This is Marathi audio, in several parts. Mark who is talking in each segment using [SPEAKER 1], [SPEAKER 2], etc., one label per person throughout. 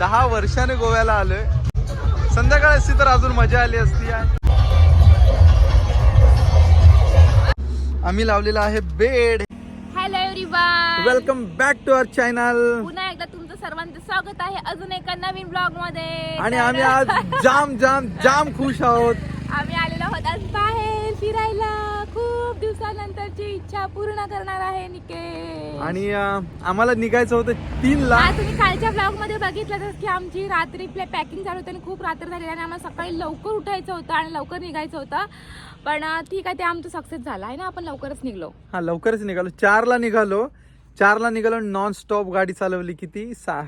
[SPEAKER 1] दहा वर्षाने गोव्याला आलोय. संध्याकाळ असती तर अजून मजा आली असती आम्ही लावलेला आहे bed.
[SPEAKER 2] Hello everyone
[SPEAKER 1] welcome back to our channel
[SPEAKER 2] पुन्हा एकदा तुमचं सर्वांचं स्वागत आहे अजून एका नवीन ब्लॉगमध्ये
[SPEAKER 1] आणि आम्ही आज जाम जाम जाम खुश आहोत.
[SPEAKER 2] आम्ही आलेलो आहोत आज बाहेर फिरायला. खूप दिवसानंतरची इच्छा पूर्ण करणार आहे निके
[SPEAKER 1] आणि अं, आम्हाला निघायचं होतं तीन ला
[SPEAKER 2] आज तुम्ही कालच्या ब्लॉगमध्ये बघितलं की आमची रात्री पॅकिंग चालू होती आणि खूप रात्र झाली आणि आम्हाला सकाळी लवकर उठायचं होतं आणि लवकर निघायचं होतं. पण अं, ठीक आहे ते आमचं सक्सेस झालं. आहे ना आपण लवकरच निघलो.
[SPEAKER 1] हा लवकरच निघालो. चारला निघालो. चारला निघालो नॉन स्टॉप गाडी चालवली किती? सा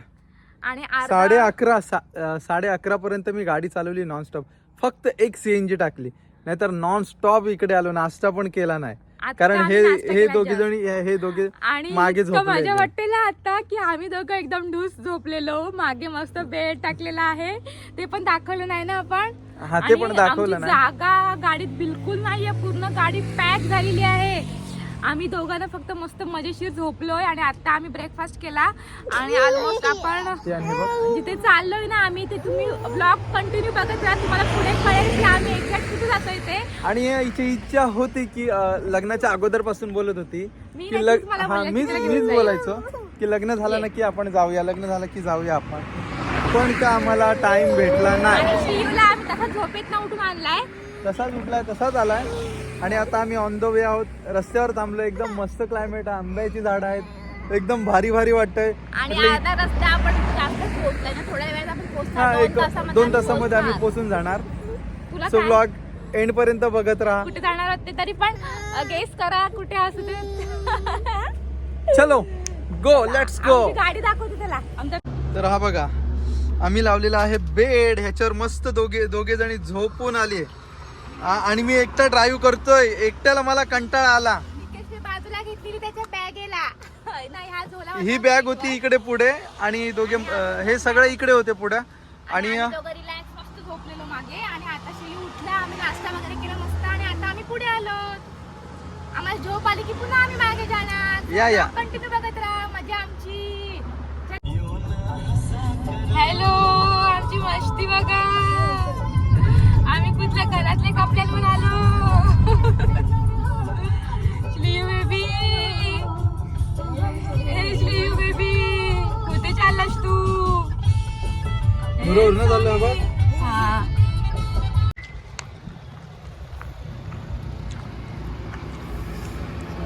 [SPEAKER 2] आणि अर्धा-
[SPEAKER 1] साडे अकरा सा अं, साडे अकरा पर्यंत मी गाडी चालवली नॉन स्टॉप फक्त एक सीएनजी टाकली. नाहीतर नॉन स्टॉप इकडे आलो नाश्ता पण केला नाही. कारण हे हे दोघे. जणी हे दोघे
[SPEAKER 2] आणि
[SPEAKER 1] मागे
[SPEAKER 2] माझ्या वाटेला आता की आम्ही दोघं एकदम डूस झोपलेलो. मागे मस्त बेड टाकलेला आहे. ते पण दाखवलं नाही ना आपण?
[SPEAKER 1] हा ते पण दाखवलं
[SPEAKER 2] जागा गाडीत बिलकुल नाहीये. पूर्ण गाडी पॅक झालेली आहे. आम्ही दोघांना फक्त मस्त मजेशीर झोपलोय आणि आता आम्ही ब्रेकफास्ट केला आणि ऑलमोस्ट आपण. जिथे चाललोय ना आम्ही ते तुम्ही ब्लॉग कंटिन्यू बघत राहा. तुम्हाला पुढे कळेल की आम्ही एक्झॅक्ट कुठे जातोय ते.
[SPEAKER 1] आणि हिची इच्छा होती की लग्नाच्या अगोदरपासून बोलत होती की मीच. बोलायचो की लग्न झालं ना की आपण जाऊया लग्न झालं की जाऊया आपण. पण का आम्हाला टाइम भेटला नाही?
[SPEAKER 2] आणि शिवला आम्ही तसा झोपेत ना उठून आणलाय.
[SPEAKER 1] तसाच उठलाय तसाच आलाय. आणि आता आम्ही ऑन द वे आहोत. रस्त्यावर थांबलो एकदम मस्त क्लायमेट आहे. आंब्याची झाडं आहेत. एकदम भारी भारी वाटतंय.
[SPEAKER 2] आणि
[SPEAKER 1] म्हटलं
[SPEAKER 2] अर्धा रस्ता आपण जास्त पोहोचलाय ना? थोड्या वेळात आपण
[SPEAKER 1] हा
[SPEAKER 2] पोहोचणार
[SPEAKER 1] एक दोन तासामध्ये आम्ही पोहोचून जाणार.
[SPEAKER 2] तुला
[SPEAKER 1] सो
[SPEAKER 2] काय?
[SPEAKER 1] ब्लॉग एंड पर्यंत बघत राहा.
[SPEAKER 2] कुठे जाणार आहोत ते तरी पण गेस करा कुठे असू ते
[SPEAKER 1] चलो गो लेट्स गो
[SPEAKER 2] आमची गाडी दाखवते त्याला. आमच्या
[SPEAKER 1] तर हा बघा आम्ही लावलेला आहे बेड. ह्याच्यावर मस्त दोघे दोघे जणी झोपून आले आणि मी एकटा ड्राईव्ह करतोय. एकट्याला मला कंटाळा आला.
[SPEAKER 2] बाजूला घेतलेली त्याच्या बॅगेला. नाही हा.
[SPEAKER 1] ही बॅग होती इकडे पुढे आणि दोघे हे सगळे इकडे होते पुढे. आणि
[SPEAKER 2] झोपलेलो मागे आणि आता उठला आम्ही नाश्ता वगैरे केला मस्त आणि आता आम्ही पुढे आलो. आम्हाला झोप आली की पुन्हा आम्ही मागे जाणार.
[SPEAKER 1] या, या.
[SPEAKER 2] कंटिन्यू बघत राहा. मजा आमची. हॅलो आमची मस्ती बघा. कुठल्या घरातले कपड्यांवर आलो. श्लियू बेबी. हे श्लियू बेबी कुठे चाललास तू?
[SPEAKER 1] बघ
[SPEAKER 2] हा.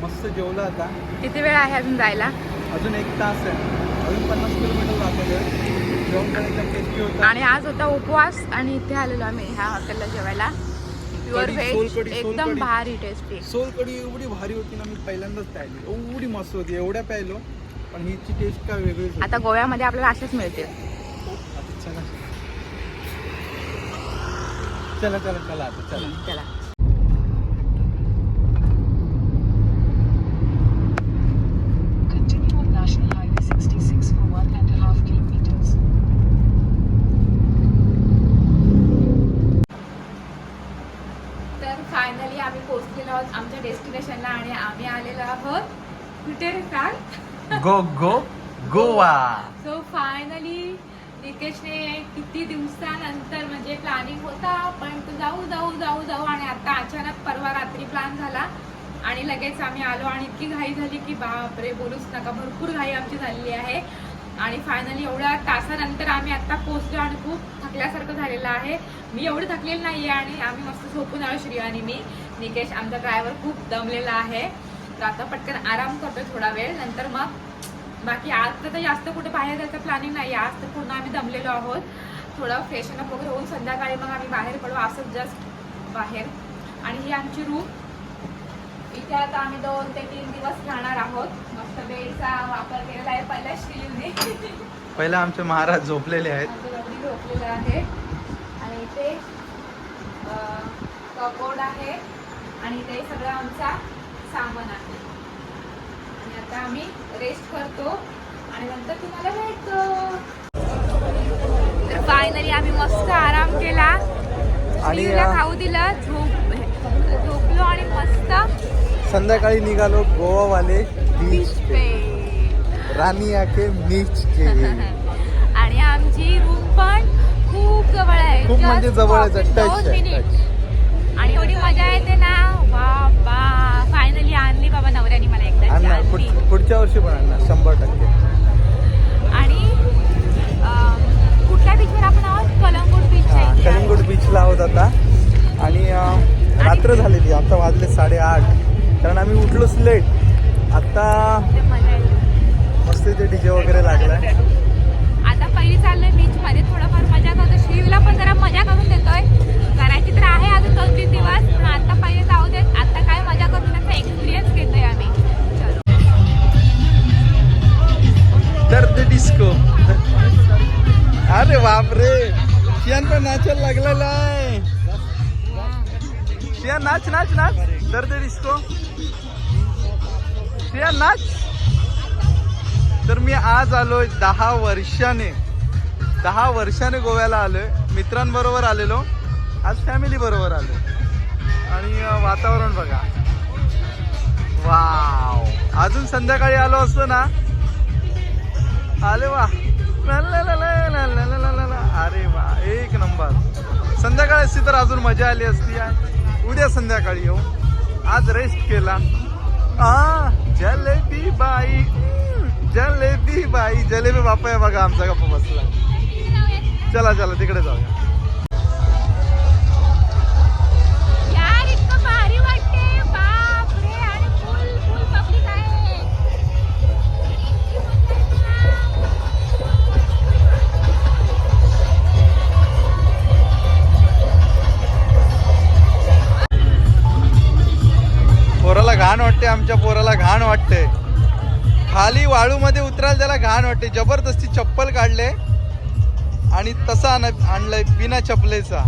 [SPEAKER 1] मस्त जेवलं आता.
[SPEAKER 2] किती वेळ आहे अजून जायला?
[SPEAKER 1] अजून एक तास आहे.
[SPEAKER 2] आणि आज होता उपवास आणि इथे आलेलो आम्ही ह्या हॉटेलला जेवायला. प्युअर व्हेज एकदम. भारी टेस्टी
[SPEAKER 1] सोलकढी एवढी भारी होती ना मी पहिल्यांदाच प्यायली. एवढी मस्त होती एवढ्या प्यायलो. पण हिची टेस्ट काय वेगळीच होती.
[SPEAKER 2] आता गोव्यामध्ये आपल्याला असेच मिळते
[SPEAKER 1] चला. चला चला चला. चला.
[SPEAKER 2] डेस्टिनेशनला आणि आम्ही आलेलो आहोत कुठे सांग
[SPEAKER 1] go go Goa.
[SPEAKER 2] So finally निकेशने किती दिवसानंतर म्हणजे प्लॅनिंग होता पण तो जाऊ जाऊ जाऊ जाऊ आणि आता अचानक परवा रात्री प्लॅन झाला आणि लगेच आम्ही आलो आणि इतकी घाई झाली की बापरे बोलूच नका. भरपूर घाई आमची झालेली आहे. आणि फायनली एवढ्या तासानंतर आम्ही आता पोहोचलो आणि खूप थकल्यासारखं झालेलं आहे. मी एवढी थकलेली नाही आहे आणि आम्ही मस्त झोपून आलो श्री आणि मी. निकेश आमचा ड्रायव्हर खूप दमलेला आहे. तर आता पटकन आराम करतोय थोडा वेळ. नंतर मग बाकी आज तर जास्त कुठे बाहेर जायचं प्लॅनिंग नाही आज तर पूर्ण आम्ही दमलेलो आहोत. थोडं फ्रेशन अप वगैरे होऊन संध्याकाळी मग आम्ही बाहेर पडू. असं जस्ट बाहेर. आणि ही आमची रूम इथे आता आम्ही दोन ते तीन दिवस राहणार आहोत. मस्त बेडचा वापर केलेला आहे पहिल्या श्रीने.
[SPEAKER 1] पहिला आमचे महाराज झोपलेले आहेत.
[SPEAKER 2] झोपलेलं आहे. आणि इथे कपोर्ड आहे. आणि इथे सगळं आमचा सामान आहे. आणि आता आम्ही रेस्ट करतो. आणि नंतर तुम्हाला भेटतो. तर फायनली आम्ही मस्त आराम केला.
[SPEAKER 1] आणि,
[SPEAKER 2] खाऊ दिलं. झोप झोपलो आणि मस्त
[SPEAKER 1] संध्याकाळी निघालो गोवावाले बीच
[SPEAKER 2] पे.
[SPEAKER 1] राणी आके बीच के
[SPEAKER 2] आणि आमची
[SPEAKER 1] खूप म्हणजे जवळच आहे, आहे,
[SPEAKER 2] minutes. आणि एवढी मजा येते ना. बाबा फायनली आणली बाबा नवऱ्याने मला एकदा
[SPEAKER 1] आणणार पुढच्या वर्षी पण आणणार शंभर टक्के.
[SPEAKER 2] आणि कुठल्या बीचवर आपण आहोत? कलंगूट बीच
[SPEAKER 1] कलिंगूट बीचला आहोत आता. आणि रात्र झालेली आता वाजले साडेआठ. कारण आम्ही उठलोच लेट आता मस्त इथे डीजे वगैरे लागलाय. नाच नाच. दर्द डिस्को प्रिया नाच. तर मी आज आलोय दहा वर्षाने. दहा वर्षाने गोव्याला आलोय. मित्रांबरोबर आलेलो. आज फॅमिली बरोबर आलो आणि वातावरण बघा. वाव. अजून संध्याकाळी आलो असतो ना? आले वा. अरे वा. एक नंबर. संध्याकाळ असती तर अजून मजा आली असती उद्या संध्याकाळी येऊ. आज रेस्ट केला. आ जलेबी बाई. जलेबी बाई. जलेबी बापा आहे बघा आमचा गप्पा बसला. चला चला तिकडे जाऊया.
[SPEAKER 2] वाटते.
[SPEAKER 1] खाली वाळूमध्ये उतरायला त्याला घाण वाटते. जबरदस्ती चप्पल काढले आणि तसा आण- आणलाय बिना चपलेचा.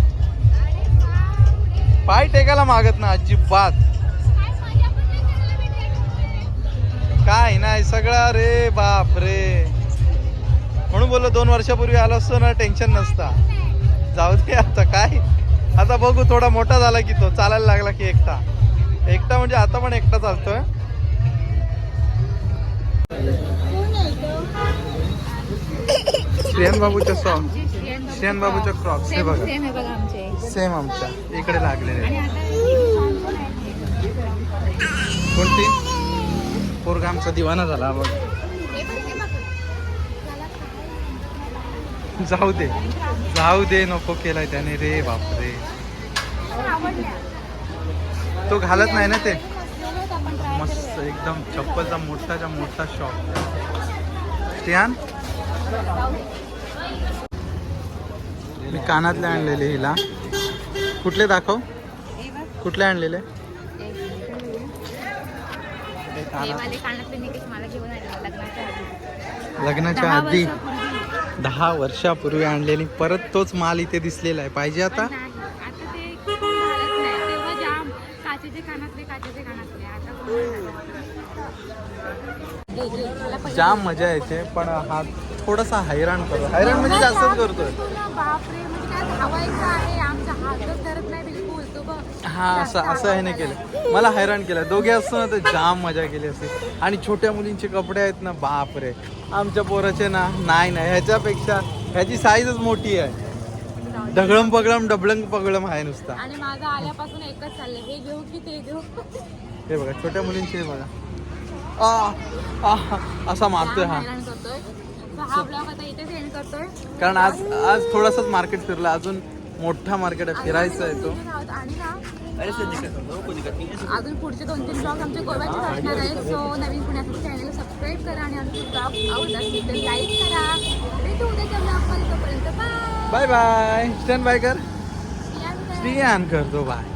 [SPEAKER 1] पाय टेकायला मागत ना अजिबात. काय नाही सगळा रे बाप रे. म्हणून बोललो दोन वर्षापूर्वी आलो असतो ना टेन्शन नसता. जाऊ दे आता काय? आता बघू थोडा मोठा झाला की तो चालायला लागला की एकटा. एकटा म्हणजे आता पण एकटा चालतोय. श्रेयन बाबूच्या सॉंग श्रेयन बाबूच्या क्रॉप्स हे बघा.
[SPEAKER 2] सेम
[SPEAKER 1] आमच्या. इकडे लागलेले कोणती? पोरगा आमचा दिवाना झाला बघ. जाऊ दे. जाऊ दे नको केलाय त्याने. रे बापरे. तो घालत नाही ना ते? मस्त एकदम चप्पलचा मोठाचा मोठा शॉप स्टियान? मी कानातले आणलेले हिला. कुठले दाखव? कुठले आणलेले?
[SPEAKER 2] लग्नाच्या आधी. दहा वर्षापूर्वी.
[SPEAKER 1] आणलेली. परत तोच माल इथे दिसलेला आहे. पाहिजे आता?
[SPEAKER 2] जाम
[SPEAKER 1] मजा येते पण हा थोडासा हैराण करतो हैराण म्हणजे जास्तच करतोय.
[SPEAKER 2] बापरे म्हणजे
[SPEAKER 1] हा असं असं ह्याने केलं. मला हैराण केलं. दोघे असतो ना तर जाम मजा केली असते. आणि छोट्या मुलींचे कपडे आहेत ना बाप रे आमच्या पोराचे ना नाही नाही. ह्याच्यापेक्षा ह्याची साईजच मोठी आहे. ढगळम पगळम डबळंग पगळम आहे नुसता.
[SPEAKER 2] आणि माझं आल्यापासून एकच चाललंय. हे घेऊ की ते घेऊ?
[SPEAKER 1] हे बघा छोट्या मुलींचे हे बघा. आ, आ, असा मारतोय हा.
[SPEAKER 2] हैराण करतोय. So हा ब्लॉग आता इथेच एंड करतोय.
[SPEAKER 1] कारण आज आज थोडासाच मार्केट फिरला अजून मोठा मार्केट आहे फिरायचा आहे तो.
[SPEAKER 2] आणि ना अजून पुढचे दोन तीन ब्लॉग आमचे गोव्याचे असणार आहेत. सो नवीन पुण्याचं चॅनल सबस्क्राईब करा आणि आमचे ब्लॉग आवडत असतील तर लाईक करा. भेटू उद्याच्या ब्लॉगमध्ये तोपर्यंत bye
[SPEAKER 1] bye bye stand by कर. करतो बाय